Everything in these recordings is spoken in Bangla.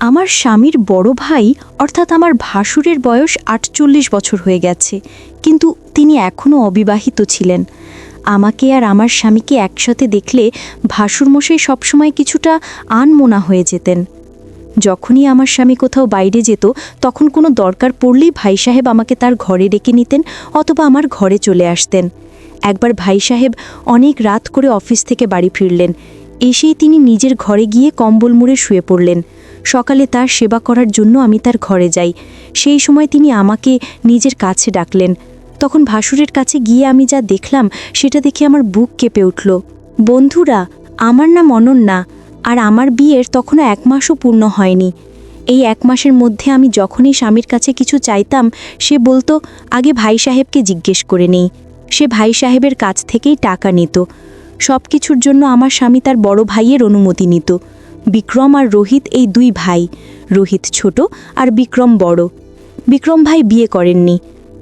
আমার স্বামীর বড় ভাই, অর্থাৎ আমার ভাসুরের বয়স আটচল্লিশ বছর হয়ে গেছে, কিন্তু তিনি এখনও অবিবাহিত ছিলেন। আমাকে আর আমার স্বামীকে একসাথে দেখলে ভাসুরমশাই সবসময় কিছুটা আনমোনা হয়ে যেতেন। যখনই আমার স্বামী কোথাও বাইরে যেত, তখন কোনো দরকার পড়লেই ভাই সাহেব আমাকে তার ঘরে ডেকে নিতেন অথবা আমার ঘরে চলে আসতেন। একবার ভাই সাহেব অনেক রাত করে অফিস থেকে বাড়ি ফিরলেন। এসেই তিনি নিজের ঘরে গিয়ে কম্বল মুড়ে শুয়ে পড়লেন। সকালে তার সেবা করার জন্য আমি তার ঘরে যাই। সেই সময় তিনি আমাকে নিজের কাছে ডাকলেন। তখন ভাসুরের কাছে গিয়ে আমি যা দেখলাম, সেটা দেখে আমার বুক কেঁপে উঠল। বন্ধুরা, আমার নাম অনন্যা, আর আমার বিয়ের তখনও এক মাসও পূর্ণ হয়নি। এই এক মাসের মধ্যে আমি যখনই স্বামীর কাছে কিছু চাইতাম, সে বলতো, আগে ভাই সাহেবকে জিজ্ঞেস করে নেই। সে ভাই সাহেবের কাছ থেকেই টাকা নিত। সব কিছুর জন্য আমার স্বামী তার বড় ভাইয়ের অনুমতি নিত। বিক্রম আর রোহিত এই দুই ভাই, রোহিত ছোট আর বিক্রম বড়। বিক্রম ভাই বিয়ে করেননি।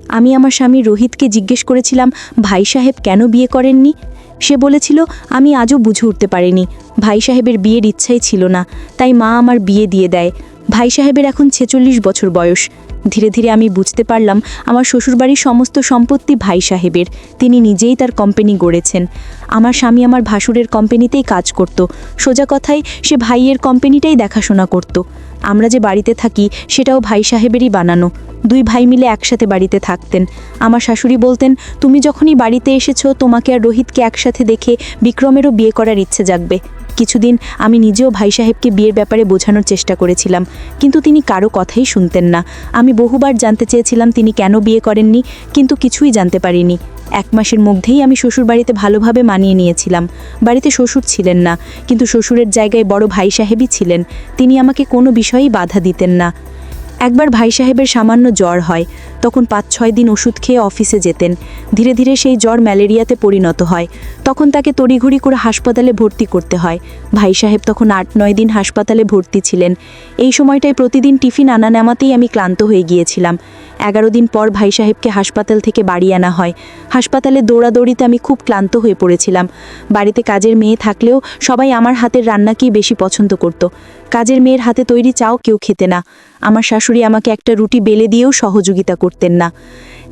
আমি আমার স্বামী রোহিতকে জিজ্ঞেস করেছিলাম, ভাই সাহেব কেন বিয়ে করেননি? সে বলেছিল, আমি আজও বুঝে উঠতে পারিনি। ভাই সাহেবের বিয়ের ইচ্ছাই ছিল না, তাই মা আমার বিয়ে দিয়ে দেয়। ভাই সাহেবের এখন ছেচল্লিশ বছর বয়স। ধীরে ধীরে আমি বুঝতে পারলাম আমার শ্বশুরবাড়ির সমস্ত সম্পত্তি ভাই সাহেবের। তিনি নিজেই তার কোম্পানি গড়েছেন। আমার স্বামী আমার ভাসুরের কোম্পানিতেই কাজ করত। সোজা কথায়, সে ভাইয়ের কোম্পানিটাই দেখাশোনা করত। আমরা যে বাড়িতে থাকি, সেটাও ভাই সাহেবেরই বানানো। দুই ভাই মিলে একসাথে বাড়িতে থাকতেন। আমার শাশুড়ি বলতেন, তুমি যখনই বাড়িতে এসেছ, তোমাকে আর রোহিতকে একসাথে দেখে বিক্রমেরও বিয়ে করার ইচ্ছে জাগবে। কিছুদিন আমি নিজেও ভাই সাহেবকে বিয়ের ব্যাপারে বোঝানোর চেষ্টা করেছিলাম, কিন্তু তিনি কারও কথাই শুনতেন না। আমি বহুবার জানতে চেয়েছিলাম তিনি কেন বিয়ে করেননি, কিন্তু কিছুই জানতে পারিনি। এক মাসের মধ্যেই আমি শ্বশুর বাড়িতে ভালোভাবে মানিয়ে নিয়েছিলাম। বাড়িতে শ্বশুর ছিলেন না, কিন্তু শ্বশুরের জায়গায় বড় ভাই সাহেবই ছিলেন। তিনি আমাকে কোনো বিষয়েই বাধা দিতেন না। একবার ভাই সাহেবের সামান্য জ্বর হয় তখন পাঁচ ছয় দিন ওষুধ খেয়ে অফিসে যেতেন। ধীরে ধীরে সেই জ্বর ম্যালেরিয়াতে পরিণত হয়। তখন তাকে তড়িঘড়ি করে হাসপাতালে ভর্তি করতে হয়। ভাই সাহেব তখন আট নয় দিন হাসপাতালে ভর্তি ছিলেন। এই সময়টায় প্রতিদিন টিফিন আনা নামাতেই আমি ক্লান্ত হয়ে গিয়েছিলাম। এগারো দিন পর ভাই সাহেবকে হাসপাতাল থেকে বাড়ি আনা হয়। হাসপাতালে দৌড়াদৌড়িতে আমি খুব ক্লান্ত হয়ে পড়েছিলাম। বাড়িতে কাজের মেয়ে থাকলেও সবাই আমার হাতের রান্নাকেই বেশি পছন্দ করত। কাজের মেয়ের হাতে তৈরি চাও কেউ খেতে না। আমার শাশুড়ি আমাকে একটা রুটি বেলে দিয়েও সহযোগিতা করতেন না।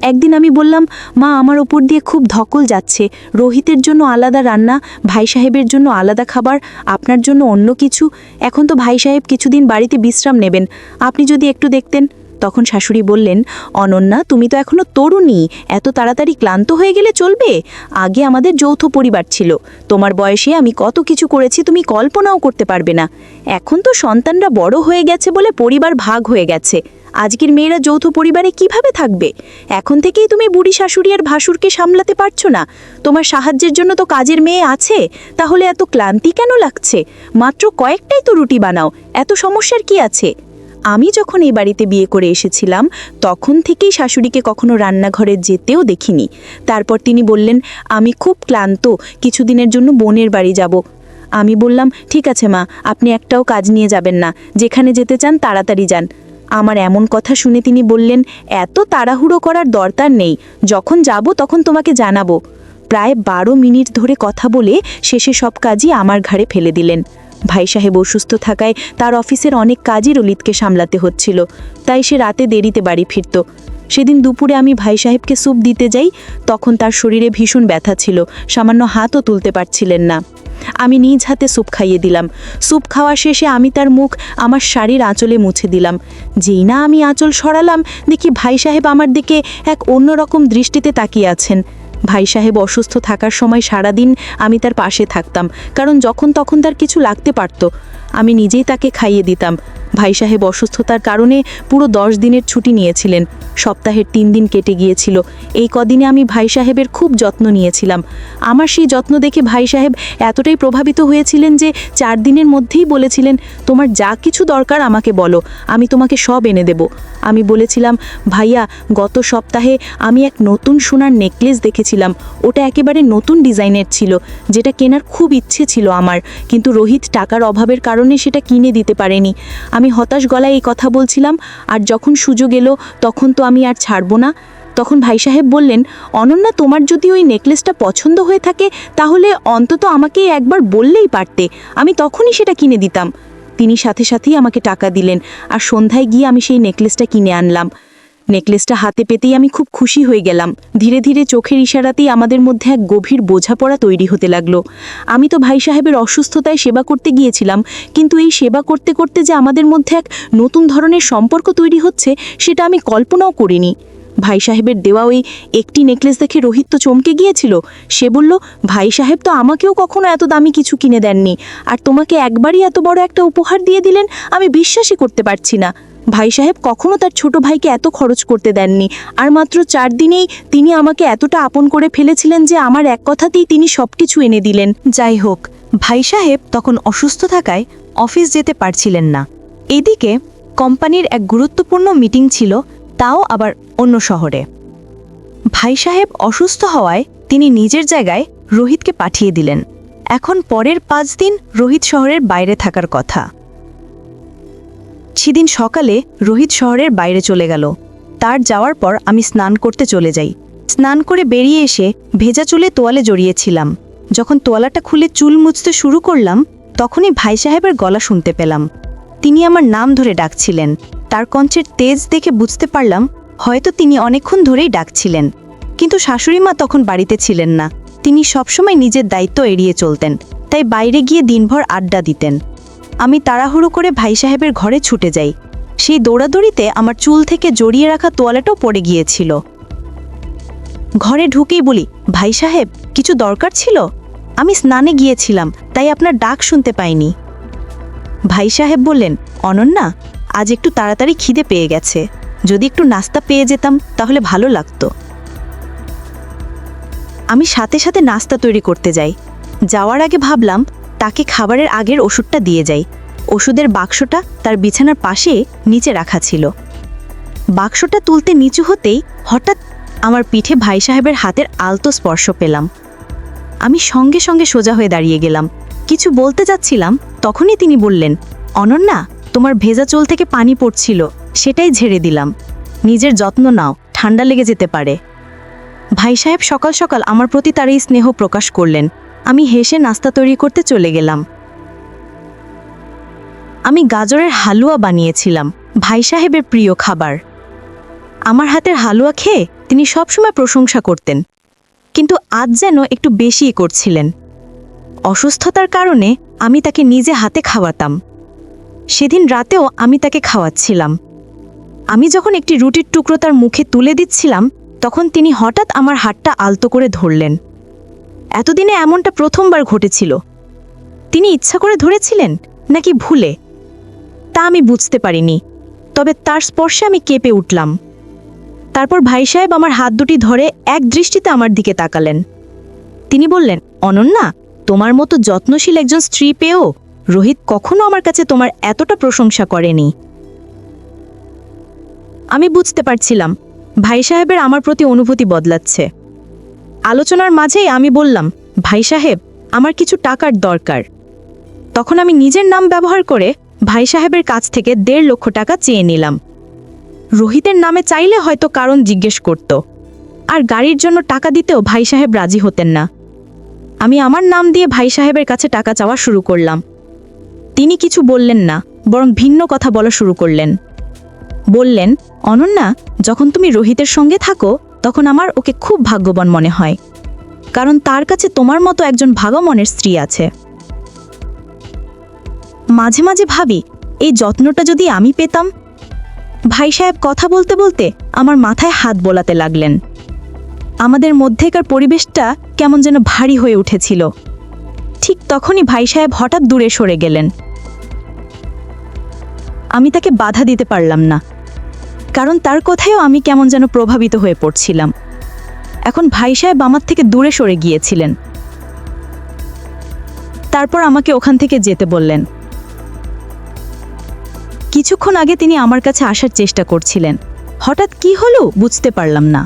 একদিন আমি বললাম, মা, আমার ওপর দিয়ে খুব ধকল যাচ্ছে। রোহিতের জন্য আলাদা রান্না, ভাই সাহেবের জন্য আলাদা খাবার, আপনার জন্য অন্য কিছু। এখন তো ভাই সাহেব কিছুদিন বাড়িতে বিশ্রাম নেবেন। আপনি যদি একটু দেখতেন। তখন শাশুড়ি বললেন, অনন্যা, তুমি তো এখনও তরুণী। এত তাড়াতাড়ি ক্লান্ত হয়ে গেলে চলবে? আগে আমাদের যৌথ পরিবার ছিল। তোমার বয়সে আমি কত কিছু করেছি, তুমি কল্পনাও করতে পারবে না। এখন তো সন্তানরা বড় হয়ে গেছে বলে পরিবার ভাগ হয়ে গেছে। আজকের মেয়েরা যৌথ পরিবারে কীভাবে থাকবে? এখন থেকেই তুমি বুড়ি শাশুড়ি আর ভাসুরকে সামলাতে পারছ না। তোমার সাহায্যের জন্য তো কাজের মেয়ে আছে। তাহলে এত ক্লান্তি কেন লাগছে? মাত্র কয়েকটাই তো রুটি বানাও। এত সমস্যার কি আছে? আমি যখন এই বাড়িতে বিয়ে করে এসেছিলাম, তখন থেকেই শাশুড়িকে কখনো রান্নাঘরে যেতেও দেখিনি। তারপর তিনি বললেন, আমি খুব ক্লান্ত, কিছুদিনের জন্য বোনের বাড়ি যাব। আমি বললাম, ঠিক আছে মা, আপনি একটাও কাজ নিয়ে যাবেন না। যেখানে যেতে চান, তাড়াতাড়ি যান। আমার এমন কথা শুনে তিনি বললেন, এত তাড়াহুড়ো করার দরকার নেই, যখন যাব তখন তোমাকে জানাব। প্রায় বারো মিনিট ধরে কথা বলে শেষে সব কাজই আমার ঘাড়ে ফেলে দিলেন। ভাই সাহেব অসুস্থ থাকায় তার অফিসের অনেক কাজই রলিতকে সামলাতে হচ্ছিল, তাই সে রাতে দেরিতে বাড়ি ফিরত। সেদিন দুপুরে আমি ভাই সাহেবকে স্যুপ দিতে যাই, তখন তার শরীরে ভীষণ ব্যথা ছিল, সামান্য হাতও তুলতে পারছিলেন না। আমি নিজ হাতে স্যুপ খাইয়ে দিলাম। স্যুপ খাওয়া শেষে আমি তার মুখ আমার শাড়ির আঁচলে মুছে দিলাম। যেই না আমি আঁচল সরালাম, দেখি ভাই সাহেব আমার দিকে এক অন্যরকম দৃষ্টিতে তাকিয়ে আছেন। ভাই সাহেব অসুস্থ থাকার সময় সারাদিন আমি তার পাশে থাকতাম, কারণ যখন তখন তার কিছু লাগতে পারত। আমি নিজেই তাকে খাইয়ে দিতাম। ভাই সাহেব অসুস্থতার কারণে পুরো দশ দিনের ছুটি নিয়েছিলেন। সপ্তাহের তিন দিন কেটে গিয়েছিল। এই কদিনে আমি ভাই সাহেবের খুব যত্ন নিয়েছিলাম। আমার সেই যত্ন দেখে ভাই সাহেব এতটাই প্রভাবিত হয়েছিলেন যে চার দিনের মধ্যেই বলেছিলেন, তোমার যা কিছু দরকার আমাকে বলো, আমি তোমাকে সব এনে দেব। আমি বলেছিলাম, ভাইয়া, গত সপ্তাহে আমি এক নতুন সোনার নেকলেস দেখেছিলাম। ওটা একেবারে নতুন ডিজাইনের ছিল, যেটা কেনার খুব ইচ্ছে ছিল আমার। কিন্তু রোহিত টাকার অভাবের কারণে সেটা কিনে দিতে পারেনি। আমি হতাশ গলায় এই কথা বলছিলাম, আর যখন সুযোগ এলো, তখন তো আমি আর ছাড়বো না। তখন ভাই সাহেব বললেন, অনন্যা, তোমার যদি ওই নেকলেসটা পছন্দ হয়ে থাকে, তাহলে অন্তত আমাকে একবার বললেই পারতে। আমি তখনই সেটা কিনে দিতাম। তিনি সাথে সাথেই আমাকে টাকা দিলেন আর সন্ধ্যায় গিয়ে আমি সেই নেকলেসটা কিনে আনলাম। নেকলেসটা হাতে পেতেই আমি খুব খুশি হয়ে গেলাম। ধীরে ধীরে চোখের ইশারাতেই আমাদের মধ্যে এক গভীর বোঝাপড়া তৈরি হতে লাগল। আমি তো ভাই সাহেবের অসুস্থতায় সেবা করতে গিয়েছিলাম, কিন্তু এই সেবা করতে করতে যে আমাদের মধ্যে এক নতুন ধরনের সম্পর্ক তৈরি হচ্ছে, সেটা আমি কল্পনাও করিনি। ভাই সাহেবের দেওয়া ওই একটি নেকলেস দেখে রোহিত তো চমকে গিয়েছিল। সে বলল, ভাই সাহেব তো আমাকেও কখনো এত দামি কিছু কিনে দেননি। আর তোমাকে একবারই এত বড় একটা উপহার দিয়ে দিলেন, আমি বিশ্বাসই করতে পারছি না। ভাই সাহেব কখনো তার ছোট ভাইকে এত খরচ করতে দেননি। আর মাত্র চার দিনেই তিনি আমাকে এতটা আপন করে ফেলেছিলেন যে আমার এক কথাতেই তিনি সবকিছু এনে দিলেন। যাই হোক, ভাই সাহেব তখন অসুস্থ থাকায় অফিস যেতে পারছিলেন না। এদিকে কোম্পানির এক গুরুত্বপূর্ণ মিটিং ছিল তাও আবার অন্য শহরে। ভাই সাহেব অসুস্থ হওয়ায় তিনি নিজের জায়গায় রোহিতকে পাঠিয়ে দিলেন। এখন পরের পাঁচ দিন রোহিত শহরের বাইরে থাকার কথা। সেদিন সকালে রোহিত শহরের বাইরে চলে গেল। তার যাওয়ার পর আমি স্নান করতে চলে যাই। স্নান করে বেরিয়ে এসে ভেজা চুলে তোয়ালে জড়িয়েছিলাম। যখন তোয়ালাটা খুলে চুল মুছতে শুরু করলাম, তখনই ভাই সাহেবের গলা শুনতে পেলাম। তিনি আমার নাম ধরে ডাকছিলেন। তার কঞ্চের তেজ দেখে বুঝতে পারলাম, হয়তো তিনি অনেকক্ষণ ধরেই ডাকছিলেন। কিন্তু শাশুড়িমা তখন বাড়িতে ছিলেন না। তিনি সবসময় নিজের দায়িত্ব এড়িয়ে চলতেন, তাই বাইরে গিয়ে দিনভর আড্ডা দিতেন। আমি তাড়াহুড়ো করে ভাই সাহেবের ঘরে ছুটে যাই। সেই দৌড়াদৌড়িতে আমার চুল থেকে জড়িয়ে রাখা তোয়ালাটাও পড়ে গিয়েছিল। ঘরে ঢুকেই বলি, ভাই সাহেব, কিছু দরকার ছিল? আমি স্নানে গিয়েছিলাম, তাই আপনার ডাক শুনতে পাইনি। ভাই সাহেব বললেন, অনন্যা আজ একটু তাড়াতাড়ি খিদে পেয়ে গেছে। যদি একটু নাস্তা পেয়ে যেতাম, তাহলে ভালো লাগতো। আমি সাথে সাথে নাস্তা তৈরি করতে যাই। যাওয়ার আগে ভাবলাম, তাকে খাবারের আগের ওষুধটা দিয়ে যাই। ওষুধের বাক্সটা তার বিছানার পাশে নিচে রাখা ছিল। বাক্সটা তুলতে নিচু হতেই হঠাৎ আমার পিঠে ভাই সাহেবের হাতের আলতো স্পর্শ পেলাম। আমি সঙ্গে সঙ্গে সোজা হয়ে দাঁড়িয়ে গেলাম। কিছু বলতে যাচ্ছিলাম, তখনই তিনি বললেন, অনন্যা তোমার ভেজা চুল থেকে পানি পড়ছিল, সেটাই ঝেড়ে দিলাম। নিজের যত্ন নাও, ঠান্ডা লেগে যেতে পারে। ভাই সাহেব সকাল সকাল আমার প্রতি তার এই স্নেহ প্রকাশ করলেন। আমি হেসে নাস্তা তৈরি করতে চলে গেলাম। আমি গাজরের হালুয়া বানিয়েছিলাম, ভাই সাহেবের প্রিয় খাবার। আমার হাতের হালুয়া খেয়ে তিনি সবসময় প্রশংসা করতেন, কিন্তু আজ যেন একটু বেশিই করছিলেন। অসুস্থতার কারণে আমি তাকে নিজে হাতে খাওয়াতাম। সেদিন রাতেও আমি তাকে খাওয়াচ্ছিলাম। আমি যখন একটি রুটির টুকরো তার মুখে তুলে দিচ্ছিলাম, তখন তিনি হঠাৎ আমার হাতটা আলতো করে ধরলেন। এতদিনে এমনটা প্রথমবার ঘটেছিল। তিনি ইচ্ছা করে ধরেছিলেন, নাকি ভুলে? তা আমি বুঝতে পারিনি, তবে তার স্পর্শে আমি কেঁপে উঠলাম। তারপর ভাই সাহেব আমার হাত দুটি ধরে এক দৃষ্টিতে আমার দিকে তাকালেন। তিনি বললেন, অনন্যা, তোমার মতো যত্নশীল একজন স্ত্রী পেয়েও রোহিত কখনো আমার কাছে তোমার এতটা প্রশংসা করেনি। আমি বুঝতে পারছিলাম, ভাই সাহেবের আমার প্রতি অনুভূতি বদলাচ্ছে। আলোচনার মাঝেই আমি বললাম, ভাই সাহেব, আমার কিছু টাকার দরকার। তখন আমি নিজের নাম ব্যবহার করে ভাই সাহেবের কাছ থেকে দেড় লক্ষ টাকা চেয়ে নিলাম। রোহিতের নামে চাইলে হয়তো কারণ জিজ্ঞেস করত, আর গাড়ির জন্য টাকা দিতেও ভাই সাহেব রাজি হতেন না। আমি আমার নাম দিয়ে ভাই সাহেবের কাছে টাকা চাওয়া শুরু করলাম। তিনি কিছু বললেন না, বরং ভিন্ন কথা বলা শুরু করলেন। বললেন, অনন্যা, যখন তুমি রোহিতের সঙ্গে থাকো, তখন আমার ওকে খুব ভাগ্যবান মনে হয়, কারণ তার কাছে তোমার মতো একজন ভাগমনের স্ত্রী আছে। মাঝে মাঝে ভাবি, এই যত্নটা যদি আমি পেতাম? ভাই সাহেব কথা বলতে বলতে আমার মাথায় হাত বোলাতে লাগলেন। আমাদের মধ্যেকার পরিবেশটা কেমন যেন ভারী হয়ে উঠেছিল। ঠিক তখনই ভাই সাহেব হঠাৎ দূরে সরে গেলেন। আমি তাকে বাধা দিতে পারলাম না, কারণ তার কথায়ও আমি কেমন যেন প্রভাবিত হয়ে পড়ছিলাম। এখন ভাই সাহেব আমার থেকে দূরে সরে গিয়েছিলেন। তারপর আমাকে ওখান থেকে যেতে বললেন। কিছুক্ষণ আগে তিনি আমার কাছে আসার চেষ্টা করছিলেন। হঠাৎ কি হলো বুঝতে পারলাম না।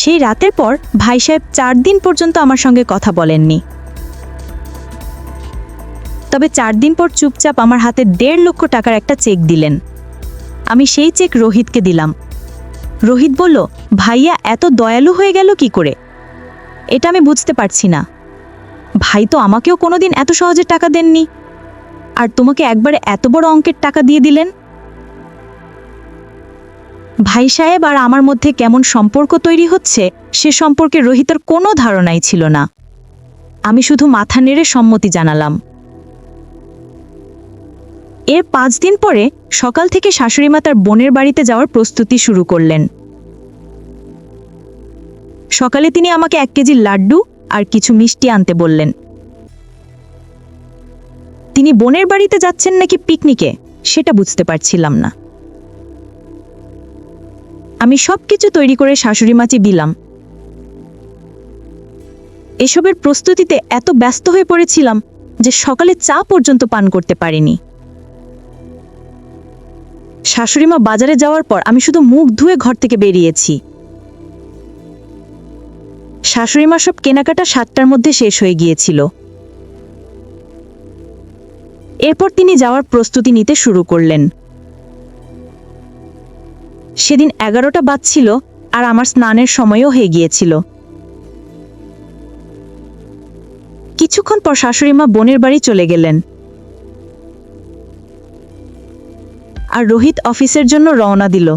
সেই রাতের পর ভাই সাহেব চার দিন পর্যন্ত আমার সঙ্গে কথা বলেননি। তবে চার দিন পর চুপচাপ আমার হাতে দেড় লক্ষ টাকার একটা চেক দিলেন। আমি সেই চেক রোহিতকে দিলাম। রোহিত বলল, ভাইয়া, এত দয়ালু হয়ে গেল কি করে? এটা আমি বুঝতে পারছি না। ভাই তো আমাকেও কোনোদিন এত সহজে টাকা দেননি। আর তোমাকে একবারে এত বড় অঙ্কের টাকা দিয়ে দিলেন? ভাই সাহেব আর আমার মধ্যে কেমন সম্পর্ক তৈরি হচ্ছে, সে সম্পর্কে রোহিতের কোনো ধারণাই ছিল না। আমি শুধু মাথা নেড়ে সম্মতি জানালাম। এর পাঁচ দিন পরে সকাল থেকে শাশুড়িমা তার বোনের বাড়িতে যাওয়ার প্রস্তুতি শুরু করলেন। সকালে তিনি আমাকে এক কেজি লাড্ডু আর কিছু মিষ্টি আনতে বললেন। তিনি বোনের বাড়িতে যাচ্ছেন নাকি পিকনিকে, সেটা বুঝতে পারছিলাম না। আমি সব কিছু তৈরি করে শাশুড়ি মাচি দিলাম। এসবের প্রস্তুতিতে এত ব্যস্ত হয়ে পড়েছিলাম যে সকালে চা পর্যন্ত পান করতে পারিনি। শাশুড়িমা বাজারে যাওয়ার পর আমি শুধু মুখ ধুয়ে ঘর থেকে বেরিয়েছি। শাশুড়িমা সব কেনাকাটা সাতটার মধ্যে শেষ হয়ে গিয়েছিল। এরপর তিনি যাওয়ার প্রস্তুতি নিতে শুরু করলেন। সেদিন এগারোটা বাজছিল আর আমার স্নানের সময়ও হয়ে গিয়েছিল। কিছুক্ষণ পর শাশুড়িমা বোনের বাড়ি চলে গেলেন। আর রোহিত অফিসের জন্য রওনা দিল।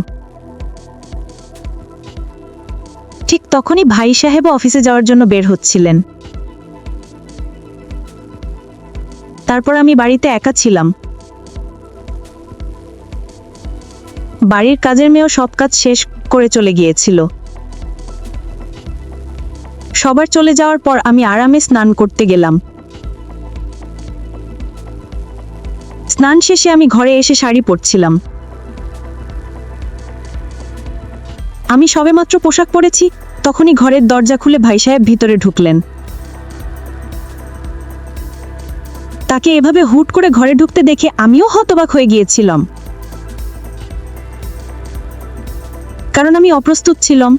ঠিক তখনই ভাই সাহেব অফিসে যাওয়ার জন্য বের হচ্ছিলেন। তারপর আমি বাড়িতে একা ছিলাম। বাড়ির কাজের মেয়েও সব কাজ শেষ করে চলে গিয়েছিল। সবার চলে যাওয়ার পর আমি আরামে স্নান করতে গেলাম। স্নান শেষে আমি ঘরে এসে শাড়ি পরছিলাম। আমি সবেমাত্র পোশাক পরেছি, তখনই ঘরের দরজা খুলে ভাই সাহেব ভিতরে ঢুকলেন। তাকে এভাবে হুট করে ঘরে ঢুকতে দেখে আমিও হতবাক হয়ে গিয়েছিলাম। কারণ আমি অপ্রস্তুত ছিলাম।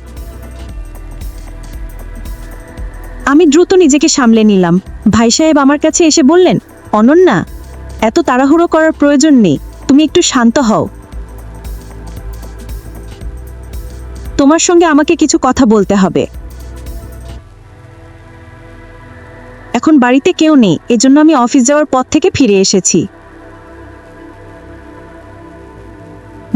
আমি দ্রুত নিজেকে সামলে নিলাম। ভাই সাহেব আমার কাছে এসে বললেন, অনন্যা, এত তাড়াহুড়ো করার প্রয়োজন নেই, তুমি একটু শান্ত হও। তোমার সঙ্গে আমাকে কিছু কথা বলতে হবে। এখন বাড়িতে কেউ নেই, এজন্য আমি অফিস যাওয়ার পথ থেকে ফিরে এসেছি।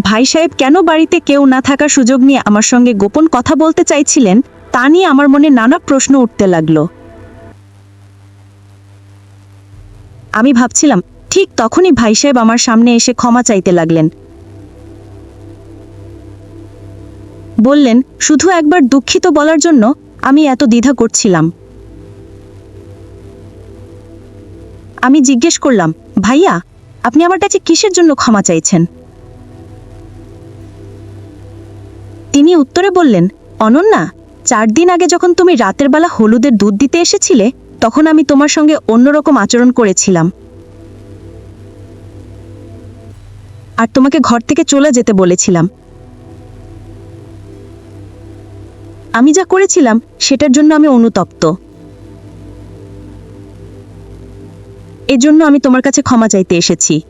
ভাই সাহেব কেন বাড়িতে কেউ না থাকার সুযোগ নিয়ে আমার সঙ্গে গোপন কথা বলতে চাইছিলেন, তা নিয়ে আমার মনে নানা প্রশ্ন উঠতে লাগল। আমি ভাবছিলাম, ঠিক তখনই ভাই সাহেব আমার সামনে এসে ক্ষমা চাইতে লাগলেন। বললেন, শুধু একবার দুঃখিত বলার জন্য আমি এত দ্বিধা করছিলাম। আমি জিজ্ঞেস করলাম, ভাইয়া, আপনি আমার কাছে কিসের জন্য ক্ষমা চাইছেন? তিনি উত্তরে বললেন, অনন্যা, চার দিন আগে যখন তুমি রাতের বেলা হলুদের দুধ দিতে এসেছিলে, তখন আমি তোমার সঙ্গে অন্যরকম আচরণ করেছিলাম। আর তোমাকে ঘর থেকে চলে যেতে বলেছিলাম। আমি যা করেছিলাম, সেটার জন্য আমি অনুতপ্ত। এজন্য আমি তোমার কাছে ক্ষমা চাইতে এসেছি।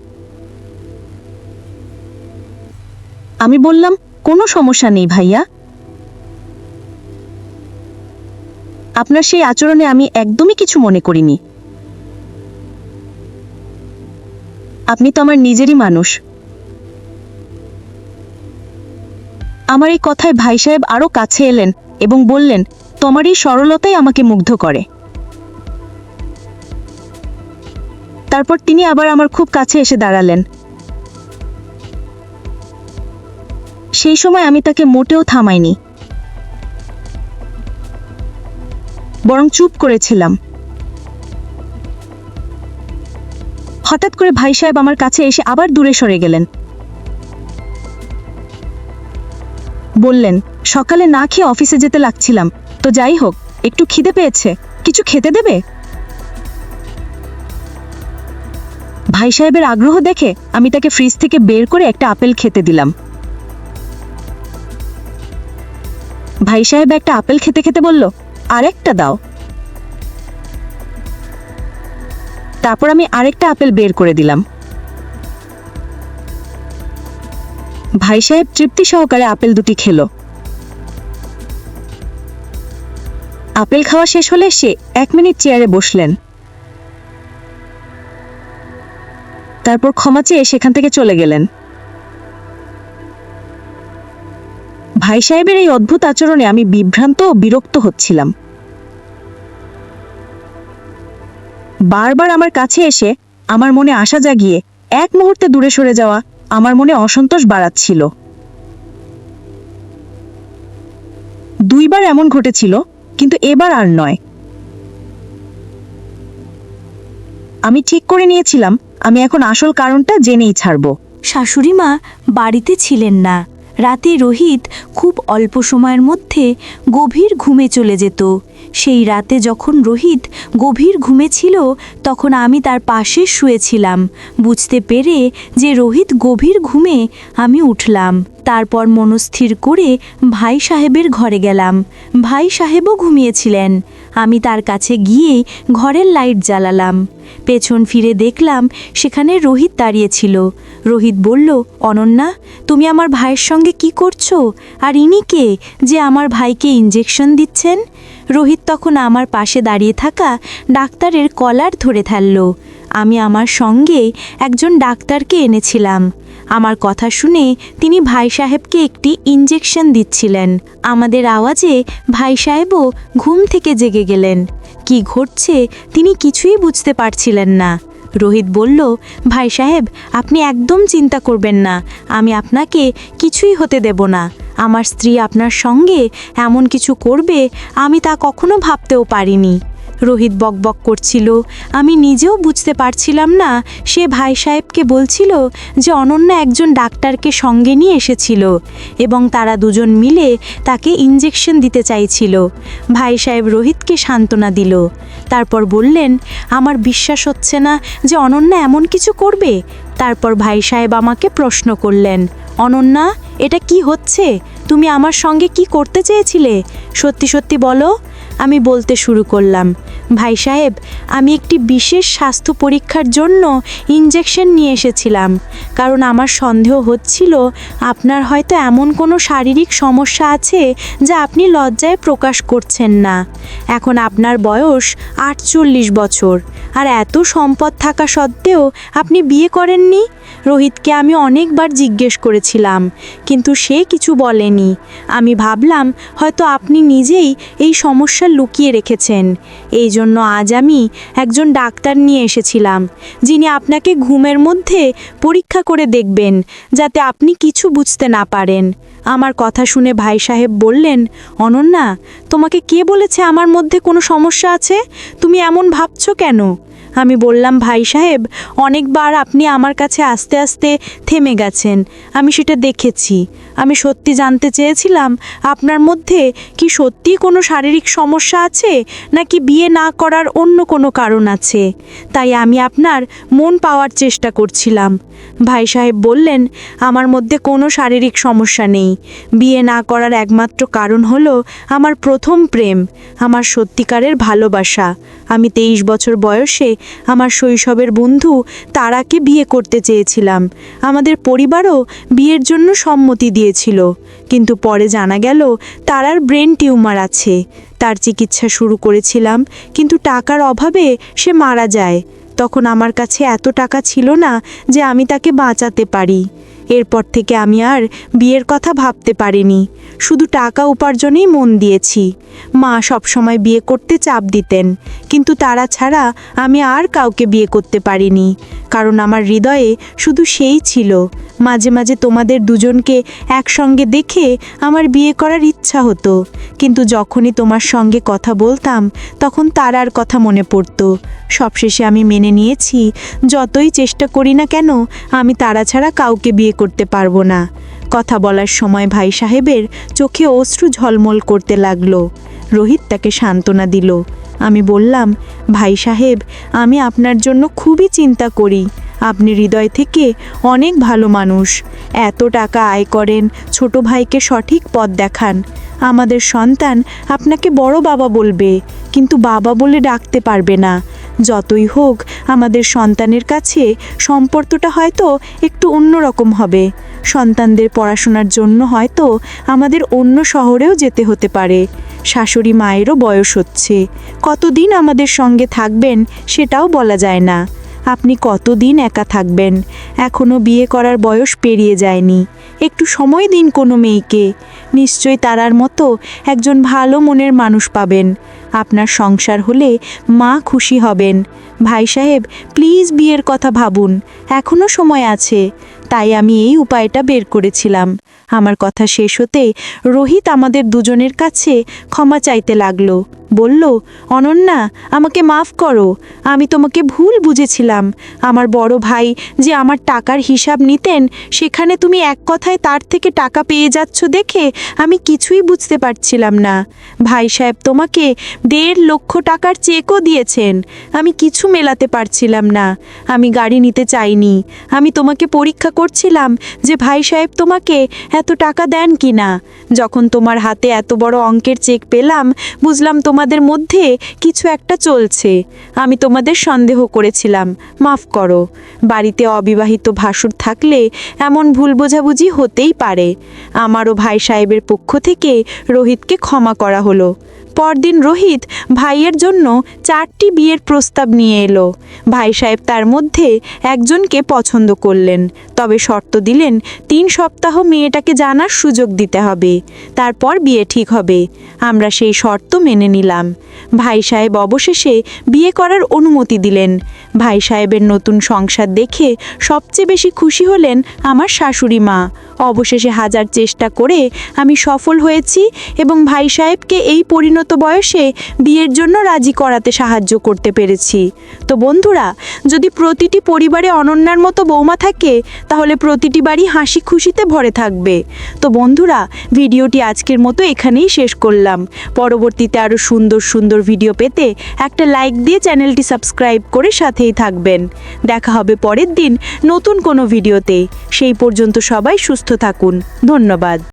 আমি বললাম কোনো সমস্যা নেই ভাইয়া। আপনার সেই আচরণে আমি একদমই কিছু মনে করিনি। আপনি তো আমার নিজেরই মানুষ। আমার এই কথায় ভাই সাহেব আরও কাছে এলেন এবং বললেন, তোমার এই সরলতাই আমাকে মুগ্ধ করে। তারপর তিনি আবার আমার খুব কাছে এসে দাঁড়ালেন। সেই সময় আমি তাকে মোটেও থামাইনি। বরং চুপ করেছিলাম। হঠাৎ করে ভাই সাহেব আমার কাছে এসে আবার দূরে সরে গেলেন। বললেন, সকালে না খেয়ে অফিসে যেতে লাগছিলাম। তো যাই হোক, একটু খিদে পেয়েছে। কিছু খেতে দেবে? ভাই সাহেবের আগ্রহ দেখে আমি তাকে ফ্রিজ থেকে বের করে একটা আপেল খেতে দিলাম। ভাই সাহেব একটা আপেল খেতে খেতে বলল, আরেকটা দাও। তারপর আমি আরেকটা আপেল বের করে দিলাম। ভাই সাহেব তৃপ্তি সহকারে আপেল দুটি খেলো। আপেল খাওয়া শেষ হলে সে এক মিনিট চেয়ারে বসলেন। তারপর ক্ষমা চেয়ে সেখান থেকে চলে গেলেন। ভাই সাহেবের এই অদ্ভুত আচরণে আমি বিভ্রান্ত ও বিরক্ত হচ্ছিলাম। বারবার আমার কাছে এসে আমার মনে আশা জাগিয়ে এক মুহূর্তে দূরে সরে যাওয়া আমার মনে অসন্তোষ বাড়াচ্ছিল। দুইবার এমন ঘটেছিল, কিন্তু এবার আর নয়। আমি ঠিক করে নিয়েছিলাম, আমি এখন আসল কারণটা জেনেই ছাড়ব। শাশুড়ি মা বাড়িতে ছিলেন না। রাতে রোহিত খুব অল্প সময়ের মধ্যে গভীর ঘুমে চলে যেত। সেই রাতে যখন রোহিত গভীর ঘুমে ছিল, তখন আমি তার পাশে শুয়েছিলাম। বুঝতে পেরে যে রোহিত গভীর ঘুমে আমি উঠলাম। তারপর মনস্থির করে ভাই সাহেবের ঘরে গেলাম। ভাই সাহেবও ঘুমিয়েছিলেন। আমি তার কাছে গিয়ে ঘরের লাইট জ্বালালাম। পেছন ফিরে দেখলাম সেখানে রোহিত দাঁড়িয়েছিল রোহিত বলল, অনন্যা, তুমি আমার ভাইয়ের সঙ্গে কি করছ? আর ইনি কে যে আমার ভাইকে ইঞ্জেকশন দিচ্ছেন? রোহিত তখন আমার পাশে দাঁড়িয়ে থাকা ডাক্তারের কলার ধরে ফেলল আমি আমার সঙ্গে একজন ডাক্তারকে এনেছিলাম। আমার কথা শুনে তিনি ভাই সাহেবকে একটি ইঞ্জেকশন দিচ্ছিলেন। আমাদের আওয়াজে ভাই সাহেবও ঘুম থেকে জেগে গেলেন। কি ঘটছে তিনি কিছুই বুঝতে পারছিলেন না। রোহিত বলল, ভাই সাহেব, আপনি একদম চিন্তা করবেন না। আমি আপনাকে কিছুই হতে দেব না। আমার স্ত্রী আপনার সঙ্গে এমন কিছু করবে আমি তা কখনো ভাবতেও পারিনি। রোহিত বকবক করছিল। আমি নিজেও বুঝতে পারছিলাম না, সে ভাই সাহেবকে বলছিল যে অনন্যা একজন ডাক্তারকে সঙ্গে নিয়ে এসেছিল এবং তারা দুজন মিলে তাকে ইঞ্জেকশন দিতে চাইছিল। ভাই সাহেব রোহিতকে সান্ত্বনা দিল। তারপর বললেন, আমার বিশ্বাস হচ্ছে না যে অনন্যা এমন কিছু করবে? তারপর ভাই সাহেব আমাকে প্রশ্ন করলেন, অনন্যা, এটা কি হচ্ছে? তুমি আমার সঙ্গে কি করতে চেয়েছিলে? সত্যি সত্যি বলো। আমি বলতে শুরু করলাম, ভাই সাহেব, আমি একটি বিশেষ স্বাস্থ্য পরীক্ষার জন্য ইঞ্জেকশন নিয়ে এসেছিলাম। কারণ আমার সন্দেহ হচ্ছিল, আপনার হয়তো এমন কোনো শারীরিক সমস্যা আছে যা আপনি লজ্জায় প্রকাশ করছেন না। এখন আপনার বয়স আটচল্লিশ বছর, আর এত সম্পদ থাকা সত্ত্বেও আপনি বিয়ে করেননি? রোহিতকে আমি অনেকবার জিজ্ঞেস করেছিলাম, কিন্তু সে কিছু বলেনি। আমি ভাবলাম, হয়তো আপনি নিজেই এই সমস্যা লুকিয়ে রেখেছেন। এই জন্য আজ আমি একজন ডাক্তার নিয়ে এসেছিলাম, যিনি আপনাকে ঘুমের মধ্যে পরীক্ষা করে দেখবেন, যাতে আপনি কিছু বুঝতে না পারেন। আমার কথা শুনে ভাই সাহেব বললেন, অনন্যা, তোমাকে কে বলেছে আমার মধ্যে কোনো সমস্যা আছে? তুমি এমন ভাবছ কেন? আমি বললাম, ভাই সাহেব, অনেকবার আপনি আমার কাছে আস্তে আস্তে থেমে গেছেন। আমি সেটা দেখেছি। আমি সত্যি জানতে চেয়েছিলাম, আপনার মধ্যে কি সত্যি কোনো শারীরিক সমস্যা আছে, নাকি বিয়ে না করার অন্য কোনো কারণ আছে? তাই আমি আপনার মন পাওয়ার চেষ্টা করছিলাম। ভাই সাহেব বললেন, আমার মধ্যে কোনো শারীরিক সমস্যা নেই। বিয়ে না করার একমাত্র কারণ হলো আমার প্রথম প্রেম, আমার সত্যিকারের ভালোবাসা। আমি তেইশ বছর বয়সে আমার শৈশবের বন্ধু তারাকে বিয়ে করতে চেয়েছিলাম। আমাদের পরিবারও বিয়ের জন্য সম্মতি দিয়েছিল। কিন্তু পরে জানা গেল, তারার ব্রেন টিউমার আছে। তার চিকিৎসা শুরু করেছিলাম, কিন্তু টাকার অভাবে সে মারা যায়। তখন আমার কাছে এত টাকা ছিল না যে আমি তাকে বাঁচাতে পারি। এরপর থেকে আমি আর বিয়ের কথা ভাবতে পারিনি। শুধু টাকা উপার্জনেই মন দিয়েছি। মা সবসময় বিয়ে করতে চাপ দিতেন, কিন্তু তারা ছাড়া আমি আর কাউকে বিয়ে করতে পারিনি, কারণ আমার হৃদয়ে শুধু সেই ছিল। মাঝে মাঝে তোমাদের দুজনকে একসঙ্গে দেখে আমার বিয়ে করার ইচ্ছা হতো, কিন্তু যখনই তোমার সঙ্গে কথা বলতাম, তখন তারার কথা মনে পড়তো। সবশেষে আমি মেনে নিয়েছি, যতই চেষ্টা করি না কেন, আমি তারা ছাড়া কাউকে বিয়ে করতে পারব না। কথা বলার সময় ভাই সাহেবের চোখে অশ্রু ঝলমল করতে লাগল। রোহিত তাকে সান্ত্বনা দিল। আমি বললাম, ভাই সাহেব, আমি আপনার জন্য খুবই চিন্তা করি। আপনি হৃদয় থেকে অনেক ভালো মানুষ। এত টাকা আয় করেন, ছোট ভাইকে সঠিক পথ দেখান। আমাদের সন্তান আপনাকে বড় বাবা বলবে, কিন্তু বাবা বলে ডাকতে পারবে না। যতই হোক, আমাদের সন্তানের কাছে সম্পর্কটা হয়তো একটু অন্যরকম হবে। সন্তানদের পড়াশোনার জন্য হয়তো আমাদের অন্য শহরেও যেতে হতে পারে। শাশুড়ি মায়েরও বয়স হচ্ছে। কতদিন আমাদের সঙ্গে থাকবেন সেটাও বলা যায় না। আপনি কতদিন একা থাকবেন? এখনও বিয়ে করার বয়স পেরিয়ে যায়নি। একটু সময় দিন কোনো মেয়েকে। নিশ্চয়ই তারার মতো একজন ভালো মনের মানুষ পাবেন। আপনার সংসার হলে মা খুশি হবেন। ভাই সাহেব প্লিজ বিয়ের কথা ভাবুন। এখনও সময় আছে। তাই আমি এই উপায়টা বের করেছিলাম। আমার কথা শেষ হতে রোহিত আমাদের দুজনের কাছে ক্ষমা চাইতে লাগল। বলল, অনন্যা, আমাকে মাফ করো। আমি তোমাকে ভুল বুঝেছিলাম। আমার বড় ভাই যে আমার টাকার হিসাব নিতেন, সেখানে তুমি এক কথায় তার থেকে টাকা পেয়ে যাচ্ছ দেখে আমি কিছুই বুঝতে পারছিলাম না। ভাই সাহেব তোমাকে দেড় লক্ষ টাকার চেকও দিয়েছেন। আমি কিছু মেলাতে পারছিলাম না। আমি গাড়ি নিতে চাইনি। আমি তোমাকে পরীক্ষা করছিলাম যে ভাই সাহেব তোমাকে এত টাকা দেন কি না। যখন তোমার হাতে এত বড় অঙ্কের চেক পেলাম, বুঝলাম তোমাদের মধ্যে কিছু একটা চলছে। আমি তোমাদের সন্দেহ করেছিলাম, মাফ করো। বাড়িতে অবিবাহিত ভাসুর থাকলে এমন ভুল বোঝাবুঝি হতেই পারে। আমারও ভাই সাহেবের পক্ষ থেকে রোহিতকে ক্ষমা করা হলো। পরদিন রোহিত ভাইয়ের জন্য চারটি বিয়ের প্রস্তাব নিয়ে এলো। ভাই সাহেব তার মধ্যে একজনকে পছন্দ করলেন। তবে শর্ত দিলেন, তিন সপ্তাহ মেয়েটাকে জানার সুযোগ দিতে হবে। তারপর বিয়ে ঠিক হবে। আমরা সেই শর্ত মেনে নিলাম। ভাই সাহেব অবশেষে বিয়ে করার অনুমতি দিলেন। ভাই সাহেবের নতুন সংসার দেখে সবচেয়ে বেশি খুশি হলেন আমার শাশুড়ি মা। অবশেষে হাজার চেষ্টা করে আমি সফল হয়েছি এবং ভাই সাহেবকে এই পরিণত বয়সে বিয়ের জন্য রাজি করাতে সাহায্য করতে পেরেছি। তো বন্ধুরা, যদি প্রতিটি পরিবারে অনন্যার মতো বৌমা থাকে, তাহলে প্রতিটি বাড়ি হাসি খুশিতে ভরে থাকবে। তো বন্ধুরা, ভিডিওটি আজকের মতো এখানেই শেষ করলাম। পরবর্তীতে আরও সুন্দর সুন্দর ভিডিও পেতে একটা লাইক দিয়ে চ্যানেলটি সাবস্ক্রাইব করে সাথেই থাকবেন। দেখা হবে পরের দিন নতুন কোনো ভিডিওতে। সেই পর্যন্ত সবাই সুস্থ থাকুন। ধন্যবাদ।